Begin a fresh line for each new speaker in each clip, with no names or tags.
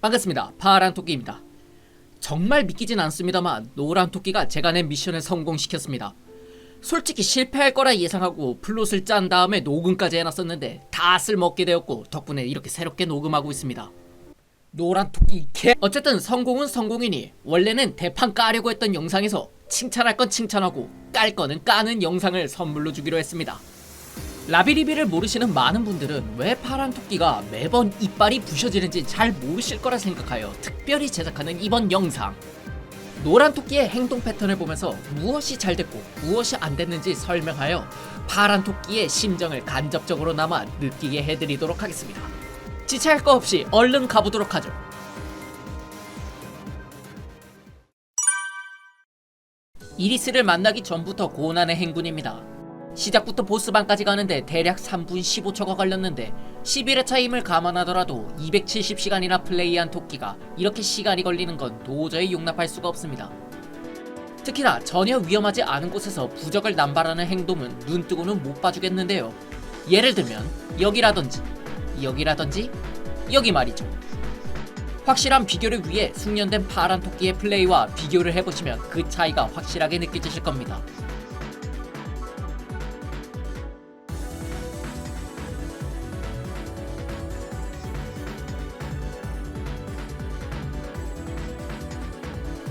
반갑습니다. 파란 토끼입니다. 정말 믿기진 않습니다만 노란 토끼가 제가 낸 미션을 성공시켰습니다. 솔직히 실패할 거라 예상하고 플롯을 짠 다음에 녹음까지 해놨었는데 다 쓸먹게 되었고 덕분에 이렇게 새롭게 녹음하고 있습니다. 노란 토끼 개 어쨌든 성공은 성공이니 원래는 대판 까려고 했던 영상에서 칭찬할 건 칭찬하고 깔 거는 까는 영상을 선물로 주기로 했습니다. 라비리비를 모르시는 많은 분들은 왜 파란 토끼가 매번 이빨이 부셔지는지 잘 모르실 거라 생각하여 특별히 제작하는 이번 영상. 노란 토끼의 행동 패턴을 보면서 무엇이 잘 됐고 무엇이 안 됐는지 설명하여 파란 토끼의 심정을 간접적으로 남아 느끼게 해드리도록 하겠습니다. 지체할 거 없이 얼른 가보도록 하죠. 이리스를 만나기 전부터 고난의 행군입니다. 시작부터 보스방까지 가는데 대략 3분 15초가 걸렸는데 11회차 힘을 감안하더라도 270시간이나 플레이한 토끼가 이렇게 시간이 걸리는 건 도저히 용납할 수가 없습니다. 특히나 전혀 위험하지 않은 곳에서 부적을 남발하는 행동은 눈뜨고는 못 봐주겠는데요. 예를 들면 여기라든지 여기라든지 여기 말이죠. 확실한 비교를 위해 숙련된 파란 토끼의 플레이와 비교를 해보시면 그 차이가 확실하게 느껴지실 겁니다.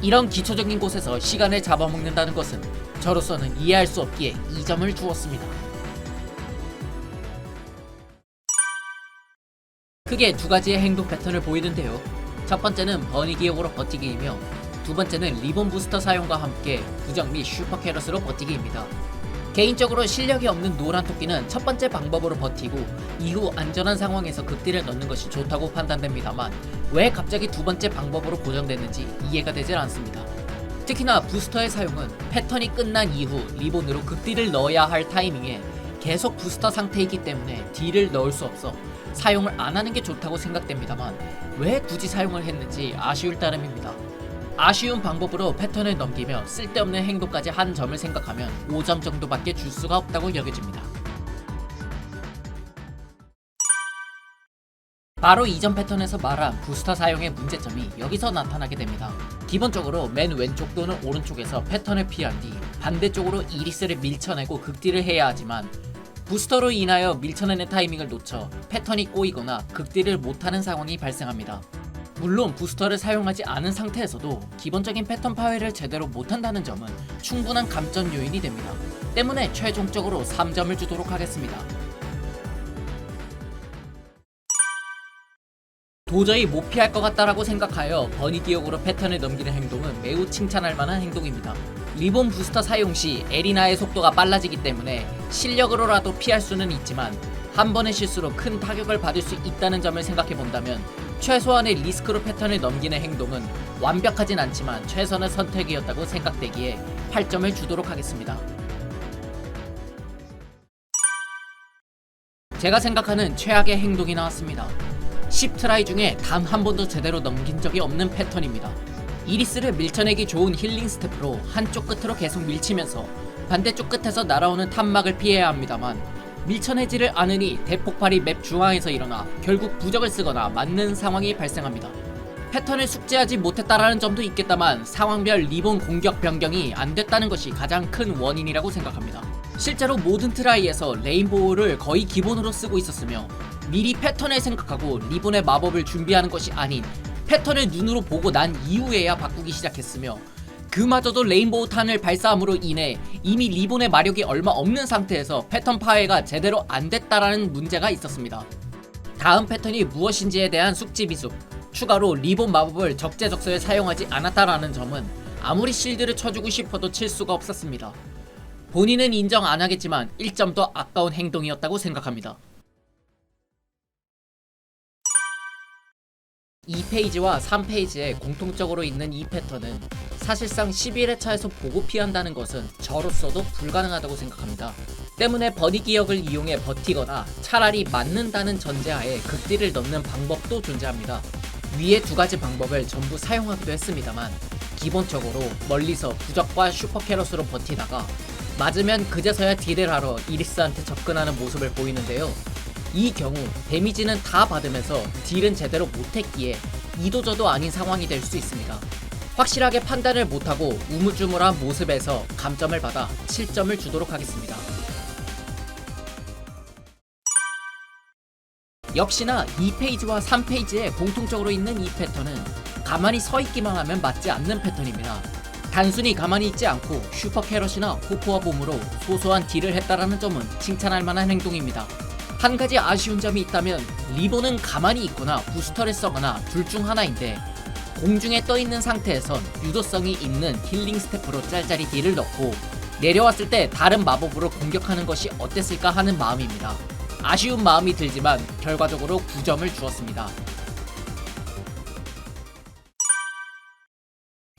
이런 기초적인 곳에서 시간을 잡아먹는다는 것은 저로서는 이해할 수 없기에 이 점을 주었습니다. 크게 두 가지의 행동 패턴을 보이는데요. 첫 번째는 버니 기억으로 버티기이며 두 번째는 리본 부스터 사용과 함께 부적 및 슈퍼 캐럿으로 버티기입니다. 개인적으로 실력이 없는 노란 토끼는 첫 번째 방법으로 버티고 이후 안전한 상황에서 극딜을 넣는 것이 좋다고 판단됩니다만 왜 갑자기 두 번째 방법으로 고정됐는지 이해가 되질 않습니다. 특히나 부스터의 사용은 패턴이 끝난 이후 리본으로 극딜을 넣어야 할 타이밍에 계속 부스터 상태이기 때문에 딜을 넣을 수 없어 사용을 안 하는 게 좋다고 생각됩니다만 왜 굳이 사용을 했는지 아쉬울 따름입니다. 아쉬운 방법으로 패턴을 넘기며 쓸데없는 행동까지 한 점을 생각하면 5점 정도밖에 줄 수가 없다고 여겨집니다. 바로 이전 패턴에서 말한 부스터 사용의 문제점이 여기서 나타나게 됩니다. 기본적으로 맨 왼쪽 또는 오른쪽에서 패턴을 피한 뒤 반대쪽으로 이리스를 밀쳐내고 극딜을 해야 하지만 부스터로 인하여 밀쳐내는 타이밍을 놓쳐 패턴이 꼬이거나 극딜을 못하는 상황이 발생합니다. 물론 부스터를 사용하지 않은 상태에서도 기본적인 패턴 파괴를 제대로 못한다는 점은 충분한 감점 요인이 됩니다. 때문에 최종적으로 3점을 주도록 하겠습니다. 도저히 못 피할 것 같다라고 생각하여 버니 기억으로 패턴을 넘기는 행동은 매우 칭찬할 만한 행동입니다. 리본 부스터 사용 시 에리나의 속도가 빨라지기 때문에 실력으로라도 피할 수는 있지만 한 번의 실수로 큰 타격을 받을 수 있다는 점을 생각해 본다면 최소한의 리스크로 패턴을 넘기는 행동은 완벽하진 않지만 최선의 선택이었다고 생각되기에 8점을 주도록 하겠습니다. 제가 생각하는 최악의 행동이 나왔습니다. 10트라이 중에 단 한 번도 제대로 넘긴 적이 없는 패턴입니다. 이리스를 밀쳐내기 좋은 힐링 스텝으로 한쪽 끝으로 계속 밀치면서 반대쪽 끝에서 날아오는 탐막을 피해야 합니다만 밀쳐내지를 않으니 대폭발이 맵 중앙에서 일어나 결국 부적을 쓰거나 맞는 상황이 발생합니다. 패턴을 숙지하지 못했다라는 점도 있겠다만 상황별 리본 공격 변경이 안 됐다는 것이 가장 큰 원인이라고 생각합니다. 실제로 모든 트라이에서 레인보우를 거의 기본으로 쓰고 있었으며 미리 패턴을 생각하고 리본의 마법을 준비하는 것이 아닌 패턴을 눈으로 보고 난 이후에야 바꾸기 시작했으며 그마저도 레인보우 탄을 발사함으로 인해 이미 리본의 마력이 얼마 없는 상태에서 패턴 파괴가 제대로 안 됐다라는 문제가 있었습니다. 다음 패턴이 무엇인지에 대한 숙지 비숙, 추가로 리본 마법을 적재적소에 사용하지 않았다라는 점은 아무리 실드를 쳐주고 싶어도 칠 수가 없었습니다. 본인은 인정 안 하겠지만 1점 더 아까운 행동이었다고 생각합니다. 2페이지와 3페이지에 공통적으로 있는 이 패턴은 사실상 11회차에서 보고 피한다는 것은 저로서도 불가능하다고 생각합니다. 때문에 버니 기억을 이용해 버티거나 차라리 맞는다는 전제하에 극딜을 넣는 방법도 존재합니다. 위의 두 가지 방법을 전부 사용하기도 했습니다만 기본적으로 멀리서 부적과 슈퍼 캐럿으로 버티다가 맞으면 그제서야 딜을 하러 이리스한테 접근하는 모습을 보이는데요. 이 경우 데미지는 다 받으면서 딜은 제대로 못했기에 이도저도 아닌 상황이 될 수 있습니다. 확실하게 판단을 못하고 우물쭈물한 모습에서 감점을 받아 7점을 주도록 하겠습니다. 역시나 2페이지와 3페이지에 공통적으로 있는 이 패턴은 가만히 서 있기만 하면 맞지 않는 패턴입니다. 단순히 가만히 있지 않고 슈퍼 캐럿이나 코코아 봄으로 소소한 딜을 했다라는 점은 칭찬할 만한 행동입니다. 한 가지 아쉬운 점이 있다면 리본은 가만히 있거나 부스터를 써거나 둘 중 하나인데 공중에 떠 있는 상태에선 유도성이 있는 힐링 스태프로 짤짤이 딜을 넣고 내려왔을 때 다른 마법으로 공격하는 것이 어땠을까 하는 마음입니다. 아쉬운 마음이 들지만 결과적으로 9점을 주었습니다.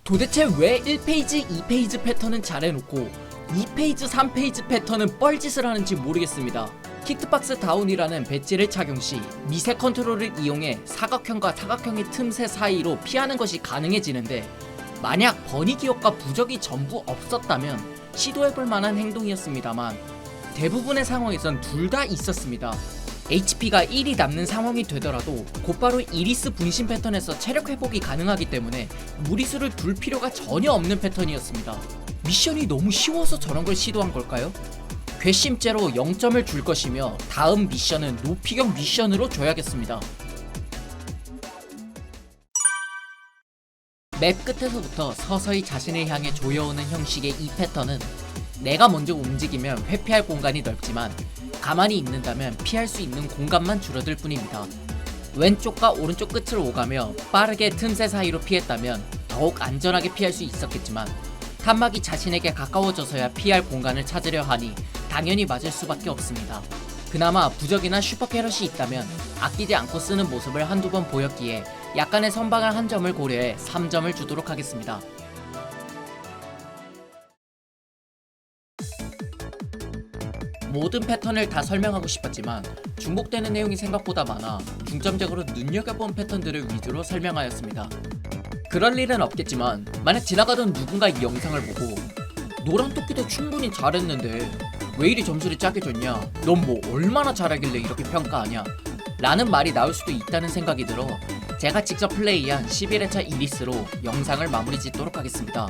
도대체 왜 1페이지, 2페이지 패턴은 잘해놓고 2페이지, 3페이지 패턴은 뻘짓을 하는지 모르겠습니다. 히트박스 다운이라는 배지를 착용 시 미세 컨트롤을 이용해 사각형과 사각형의 틈새 사이로 피하는 것이 가능해지는데 만약 버니 기억과 부적이 전부 없었다면 시도해볼 만한 행동이었습니다만 대부분의 상황에선 둘 다 있었습니다. HP가 1이 남는 상황이 되더라도 곧바로 이리스 분신 패턴에서 체력 회복이 가능하기 때문에 무리수를 둘 필요가 전혀 없는 패턴이었습니다. 미션이 너무 쉬워서 저런 걸 시도한 걸까요? 괘씸죄로 0점을 줄 것이며 다음 미션은 노피경 미션으로 줘야겠습니다. 맵 끝에서부터 서서히 자신을 향해 조여오는 형식의 이 패턴은 내가 먼저 움직이면 회피할 공간이 넓지만 가만히 있는다면 피할 수 있는 공간만 줄어들 뿐입니다. 왼쪽과 오른쪽 끝을 오가며 빠르게 틈새 사이로 피했다면 더욱 안전하게 피할 수 있었겠지만 탄막이 자신에게 가까워져서야 피할 공간을 찾으려 하니 당연히 맞을 수밖에 없습니다. 그나마 부적이나 슈퍼캐럿이 있다면 아끼지 않고 쓰는 모습을 한두 번 보였기에 약간의 선방을 한 점을 고려해 3점을 주도록 하겠습니다. 모든 패턴을 다 설명하고 싶었지만 중복되는 내용이 생각보다 많아 중점적으로 눈여겨본 패턴들을 위주로 설명하였습니다. 그럴 일은 없겠지만 만약 지나가던 누군가 이 영상을 보고 노란 토끼도 충분히 잘했는데 왜 이리 점수를 짜게 줬냐? 넌 뭐 얼마나 잘하길래 이렇게 평가하냐? 라는 말이 나올 수도 있다는 생각이 들어 제가 직접 플레이한 11회차 이리스로 영상을 마무리 짓도록 하겠습니다.